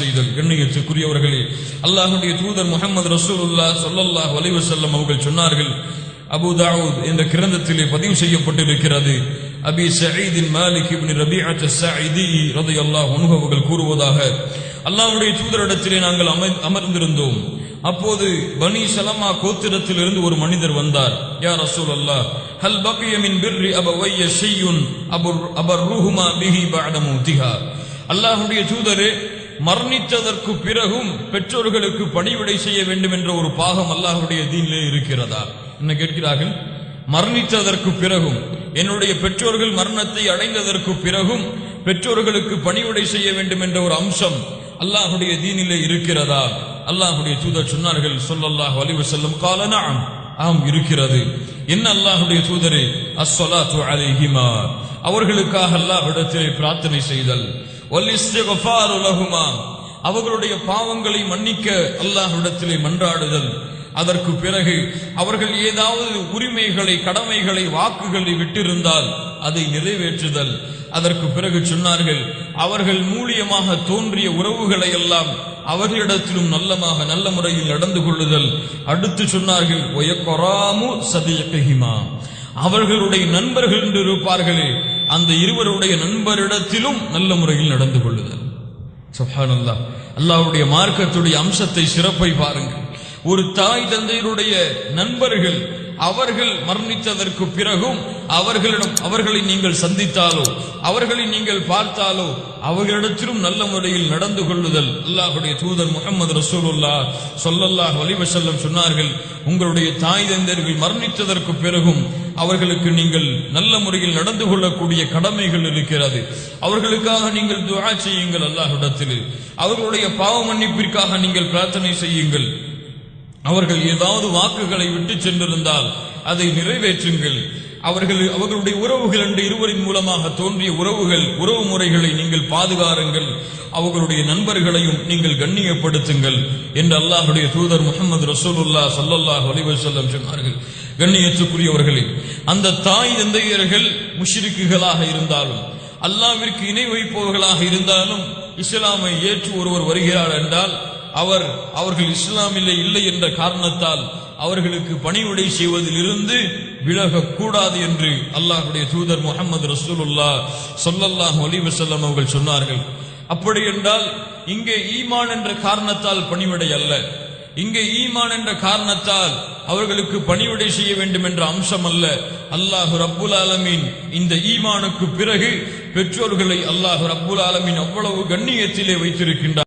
செய்தல். கண்ணியத்துக்குரியவர்களே அல்லாஹுடைய தூதர் முகமது ரசூலுல்லா சொல்லல்லாஹ் செல்லம் அவர்கள் சொன்னார்கள் அபு தாவூத் என்ற கிரந்தத்திலே பதிவு செய்யப்பட்டிருக்கிறது. அபி சயீதின் மாலிக் இப்னி ரபீஅத் ஸாயிதி ரலியல்லாஹு அனுபவங்கள் கூறுவதாக அல்லாஹ்வுடைய தூதரிடத்திலே நாங்கள் அமர்ந்திருந்தோம். அப்போது பனி சலமா கோத்திரத்தில் இருந்து ஒரு மனிதர் வந்தார். யார் ரசூல் அல்லா ஹல் பக்கிய மின் பிர்ரி அபவைய ஷையுன் அபர் அபர் ரூஹுமா பிஹி பாடமு திஹா அல்லாஹுடைய தூதரே மரணித்ததற்கு பிறகும் பெற்றோர்களுக்கு பணிவிடை செய்ய வேண்டும் என்ற ஒரு பாகம் அல்லாஹுடைய தீனிலே இருக்கிறதா? என்ன கேட்கிறார்கள்? மரணித்ததற்கு பிறகும் என்னுடைய பெற்றோர்கள் மரணத்தை அடைந்ததற்கு பிறகும் பெற்றோர்களுக்கு பணிவிடை செய்ய வேண்டும் என்ற ஒரு அம்சம் அல்லாஹுடைய தீனிலே இருக்கிறதா? அல்லாஹுடைய தூதர் சொன்னார்கள் சொல்லல்லாஹ் வலிவு செல்லும் காலனாம் ஆம் இருக்கிறது. என்ன அல்லாஹுடைய தூதரே? அஸ்ஸலாத்து அலிஹிமா. அவர்களுக்காக அல்லாஹ்விடத்திலே பிரார்த்தனை செய்தல். அவர்களுடைய பாவங்களை மன்னிக்க அல்லாஹ்விடத்திலே மன்றாடுதல். அதற்கு பிறகு அவர்கள் ஏதாவது உரிமைகளை கடமைகளை வாக்குகளை விட்டிருந்தால் அதை நிறைவேற்றுதல். அதற்கு பிறகு சொன்னார்கள் அவர்கள் மூலியமாக தோன்றிய உறவுகளை எல்லாம் அவர்களிடத்திலும் நல்லமாக நல்ல முறையில் நடந்து கொள்ளுதல். அடுத்து சொன்னார்கள் அவர்களுடைய நண்பர்கள் என்று இருப்பார்களே அந்த இருவருடைய நண்பரிடத்திலும் நல்ல முறையில் நடந்து கொள்ளுதல். சுப்ஹானல்லாஹ். அல்லாவுடைய மார்க்கத்துடைய அம்சத்தை சிறப்பை பாருங்கள். ஒரு தாய் தந்தையருடைய நண்பர்கள் அவர்கள் மரணித்ததற்கு பிறகும் அவர்களிடம் அவர்களை நீங்கள் சந்தித்தாலோ அவர்களை நீங்கள் பார்த்தாலோ அவர்களிடத்திலும் நல்ல முறையில் நடந்து கொள்ளுதல். அல்லாஹுடைய தூதர் முகமது ரசூலுல்லா சொல்லல்லாஹ் வலிவசல்லம் சொன்னார்கள் உங்களுடைய தாய் தந்தர்கள் மரணித்ததற்கு பிறகும் அவர்களுக்கு நீங்கள் நல்ல முறையில் நடந்து கொள்ளக்கூடிய கடமைகள் இருக்கிறது. அவர்களுக்காக நீங்கள் துவா செய்யுங்கள் அல்லாஹ்விடத்தில். அவர்களுடைய பாவ மன்னிப்பிற்காக நீங்கள் பிரார்த்தனை செய்யுங்கள். அவர்கள் ஏதாவது வாக்குகளை விட்டு சென்றிருந்தால் அதை நிறைவேற்றுங்கள். அவர்கள் அவர்களுடைய உறவுகள் என்று இருவரின் மூலமாக தோன்றிய உறவுகள் உறவு முறைகளை நீங்கள் பாதுகாருங்கள். அவர்களுடைய நண்பர்களையும் நீங்கள் கண்ணியப்படுத்துங்கள் என்று அல்லாஹுடைய தூதர் முகமது ரசூலுல்லா ஸல்லல்லாஹு அலிவசல்லம் சொன்னார்கள். கண்ணியத்துக்குரியவர்களே அந்த தாய் தந்தையர்கள் முஷ்ரிக்குகளாக இருந்தாலும் அல்லாவிற்கு இணை வைப்பவர்களாக இருந்தாலும் இஸ்லாமை ஏற்று ஒருவர் வருகிறார் என்றால் அவர் அவர்கள் இஸ்லாமிலே இல்லை என்ற காரணத்தால் அவர்களுக்கு பணிவுடை செய்வதில் இருந்து விலகக்கூடாது என்று அல்லாஹுடைய தூதர் முகமது ரசூலுல்லா சொல்லல்லாஹ் அலைஹி அவர்கள் சொன்னார்கள். அப்படி என்றால் இங்கே ஈமான் என்ற காரணத்தால் பணிவிடை அல்ல. இங்கே ஈமான் என்ற காரணத்தால் அவர்களுக்கு பணிவிடை செய்ய வேண்டும் என்ற அம்சம் அல்ல. அல்லாஹு ரப்புல் ஆலமீன் இந்த ஈமானுக்கு பிறகு பெற்றோர்களை அல்லாஹு ரப்புல் ஆலமீன் அவ்வளவு கண்ணியத்திலே வைத்திருக்கின்றார்.